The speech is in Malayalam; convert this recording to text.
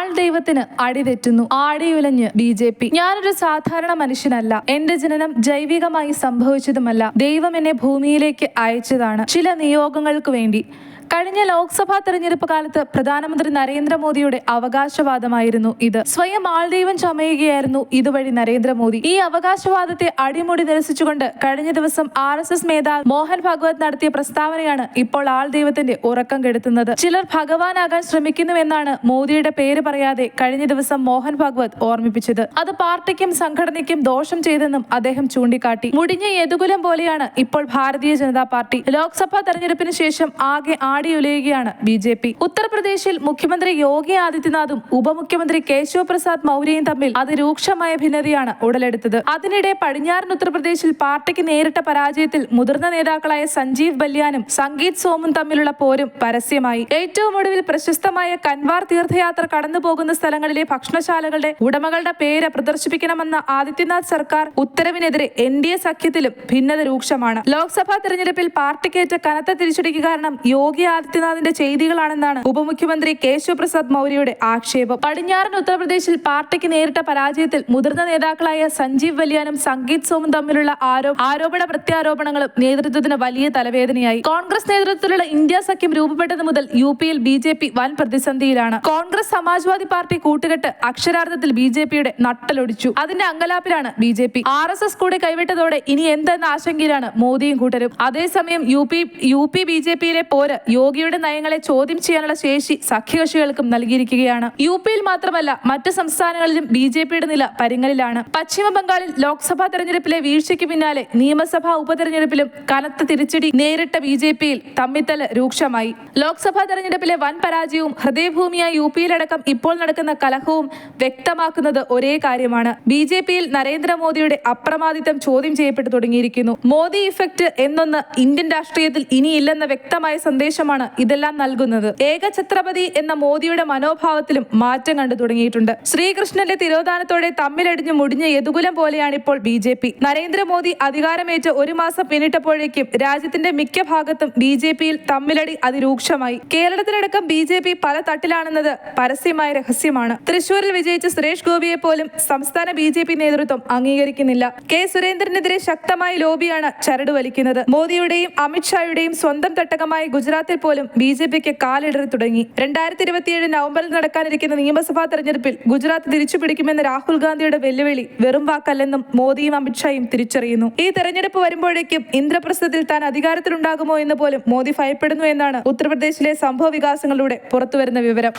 ആൾ ദൈവത്തിന് അടിതെറ്റുന്നു ആടിയുലഞ്ഞ് ബി ജെ പി. ഞാനൊരു സാധാരണ മനുഷ്യനല്ല. എന്റെ ജനനം ജൈവികമായി സംഭവിച്ചതുമല്ല. ദൈവം എന്നെ ഭൂമിയിലേക്ക് അയച്ചതാണ്. ചില നിയോഗങ്ങൾക്ക് വേണ്ടി. കഴിഞ്ഞ ലോക്സഭാ തെരഞ്ഞെടുപ്പ് കാലത്ത് പ്രധാനമന്ത്രി നരേന്ദ്രമോദിയുടെ അവകാശവാദമായിരുന്നു ഇത്. സ്വയം ആൾദൈവം ചമയുകയായിരുന്നു ഇതുവഴി നരേന്ദ്രമോദി. ഈ അവകാശവാദത്തെ അടിമുടി നിരസിച്ചുകൊണ്ട് കഴിഞ്ഞ ദിവസം ആർ എസ് എസ് മേധാവ് മോഹൻ ഭാഗവത് നടത്തിയ പ്രസ്താവനയാണ് ഇപ്പോൾ ആൾദൈവത്തിന്റെ ഉറക്കം കെടുത്തുന്നത്. ചിലർ ഭഗവാനാകാൻ ശ്രമിക്കുന്നുവെന്നാണ് മോദിയുടെ പേര് പറയാതെ കഴിഞ്ഞ ദിവസം മോഹൻ ഭാഗവത് ഓർമ്മിപ്പിച്ചത്. അത് പാർട്ടിക്കും സംഘടനയ്ക്കും ദോഷം ചെയ്തെന്നും അദ്ദേഹം ചൂണ്ടിക്കാട്ടി. മുടിഞ്ഞ യതുകുലം പോലെയാണ് ഇപ്പോൾ ഭാരതീയ ജനതാ പാർട്ടി. ലോക്സഭാ തെരഞ്ഞെടുപ്പിന് ശേഷം ആകെ ആടിയുലയുകയാണ് ബി ജെ പി. ഉത്തർപ്രദേശിൽ മുഖ്യമന്ത്രി യോഗി ആദിത്യനാഥും ഉപമുഖ്യമന്ത്രി കേശവ പ്രസാദ് മൗര്യയും തമ്മിൽ അത് രൂക്ഷമായ ഭിന്നതയാണ് ഉടലെടുത്തത്. അതിനിടെ പടിഞ്ഞാറൻ ഉത്തർപ്രദേശിൽ പാർട്ടിക്ക് നേരിട്ട പരാജയത്തിൽ മുതിർന്ന നേതാക്കളായ സഞ്ജീവ് ബല്യാനും സംഗീത് സോമും തമ്മിലുള്ള പോരും പരസ്യമായി. ഏറ്റവും ഒടുവിൽ പ്രശസ്തമായ കൻവാർ തീർത്ഥയാത്ര കടന്നു പോകുന്ന സ്ഥലങ്ങളിലെ ഭക്ഷണശാലകളുടെ ഉടമകളുടെ പേര് പ്രദർശിപ്പിക്കണമെന്ന ആദിത്യനാഥ് സർക്കാർ ഉത്തരവിനെതിരെ എൻ ഡി എ സഖ്യത്തിലും ഭിന്നത രൂക്ഷമാണ്. ലോക്സഭാ തെരഞ്ഞെടുപ്പിൽ പാർട്ടിക്കേറ്റ കനത്ത തിരിച്ചടിക്ക് കാരണം യോഗി ആദിത്യനാഥിന്റെ ചെയ്തികളാണെന്നാണ് ഉപമുഖ്യമന്ത്രി കേശവ് പ്രസാദ് മൗര്യയുടെ ആക്ഷേപം. പടിഞ്ഞാറൻ ഉത്തർപ്രദേശിൽ പാർട്ടിക്ക് നേരിട്ട പരാജയത്തിൽ മുതിർന്ന നേതാക്കളായ സഞ്ജീവ് വലിയാനും സംഗീത് സോമും തമ്മിലുള്ള ആരോ ആരോപണ പ്രത്യാരോപണങ്ങളും നേതൃത്വത്തിന് വലിയ തലവേദനയായി. കോൺഗ്രസ് നേതൃത്വത്തിലുള്ള ഇന്ത്യ സഖ്യം രൂപപ്പെട്ടത് മുതൽ യു പിയിൽ ബി ജെ പി വൻ പ്രതിസന്ധിയിലാണ്. കോൺഗ്രസ് സമാജ്വാദി പാർട്ടി കൂട്ടുകെട്ട് അക്ഷരാർത്ഥത്തിൽ ബി ജെ പിയുടെ നട്ടലൊടിച്ചു. അതിന്റെ അങ്കലാപ്പിലാണ് B J P. R S S കൂടെ കൈവിട്ടതോടെ ഇനി എന്തെന്ന ആശങ്കയിലാണ് മോദിയും കൂട്ടരും. അതേസമയം U P U P B J പിയിലെ പോര് യോഗിയുടെ നയങ്ങളെ ചോദ്യം ചെയ്യാനുള്ള ശേഷി സഖ്യകക്ഷികൾക്കും നൽകിയിരിക്കുകയാണ്. യു പിയിൽ മാത്രമല്ല മറ്റ് സംസ്ഥാനങ്ങളിലും ബി ജെ പിയുടെ നില പരിങ്ങലിലാണ് പശ്ചിമ ബംഗാളിൽ ലോക്സഭാ തെരഞ്ഞെടുപ്പിലെ വീഴ്ചയ്ക്ക് പിന്നാലെ നിയമസഭാ ഉപതെരഞ്ഞെടുപ്പിലും കനത്ത തിരിച്ചടി നേരിട്ട ബി ജെ പിയിൽ തമ്മിത്തൽ രൂക്ഷമായി. ലോക്സഭാ തെരഞ്ഞെടുപ്പിലെ വൻ പരാജയവും ഹൃദയഭൂമിയായ യു പിയിലടക്കം ഇപ്പോൾ നടക്കുന്ന കലഹവും വ്യക്തമാക്കുന്നത് ഒരേ കാര്യമാണ്. ബി ജെ പിയിൽ നരേന്ദ്രമോദിയുടെ അപ്രമാദിത്വം ചോദ്യം ചെയ്യപ്പെട്ടു തുടങ്ങിയിരിക്കുന്നു. മോദി ഇഫക്റ്റ് എന്നൊന്ന് ഇന്ത്യൻ രാഷ്ട്രീയത്തിൽ ഇനിയില്ലെന്ന വ്യക്തമായ സന്ദേശമാണ് ഇതെല്ലാം നൽകുന്നത്. ഏക ഛത്രപതി എന്ന മോദിയുടെ മനോഭാവത്തിലും മാറ്റം കണ്ടു തുടങ്ങിയിട്ടുണ്ട്. ശ്രീകൃഷ്ണന്റെ തിരോധാനത്തോടെ തമ്മിലടിഞ്ഞു മുടിഞ്ഞ യദുകുലം പോലെയാണ് ഇപ്പോൾ ബി ജെ പി. നരേന്ദ്രമോദി അധികാരമേറ്റ് ഒരു മാസം പിന്നിട്ടപ്പോഴേക്കും രാജ്യത്തിന്റെ മിക്ക ഭാഗത്തും ബി ജെ പിയിൽ തമ്മിലടി അതിരൂക്ഷമായി. കേരളത്തിലടക്കം ബി ജെ പി പല തട്ടിലാണെന്നത് പരസ്യമായ രഹസ്യമാണ്. തൃശൂരിൽ വിജയിച്ച സുരേഷ് ഗോപിയെ പോലും സംസ്ഥാന ബി ജെ പി നേതൃത്വം അംഗീകരിക്കുന്നില്ല. കെ. സുരേന്ദ്രനെതിരെ ശക്തമായ ലോബിയാണ് ചരട് വലിക്കുന്നത്. മോദിയുടെയും അമിത്ഷായുടെയും സ്വന്തം തട്ടകമായ ഗുജറാത്തിൽ പോലും ബി ജെ പിക്ക് കാലിടറി തുടങ്ങി. രണ്ടായിരത്തി ഇരുപത്തിയേഴ് നവംബറിൽ നടക്കാനിരിക്കുന്ന നിയമസഭാ തെരഞ്ഞെടുപ്പിൽ ഗുജറാത്ത് തിരിച്ചു പിടിക്കുമെന്ന രാഹുൽ ഗാന്ധിയുടെ വെല്ലുവിളി വെറും വാക്കല്ലെന്നും മോദിയും അമിത്ഷായും തിരിച്ചറിയുന്നു. ഈ തെരഞ്ഞെടുപ്പ് വരുമ്പോഴേക്കും ഇന്ദ്രപ്രസ്ഥത്തിൽ താൻ അധികാരത്തിലുണ്ടാകുമോ എന്ന് പോലും മോദി ഭയപ്പെടുന്നു എന്നാണ് ഉത്തർപ്രദേശിലെ സംഭവ വികാസങ്ങളിലൂടെ പുറത്തുവരുന്ന വിവരം.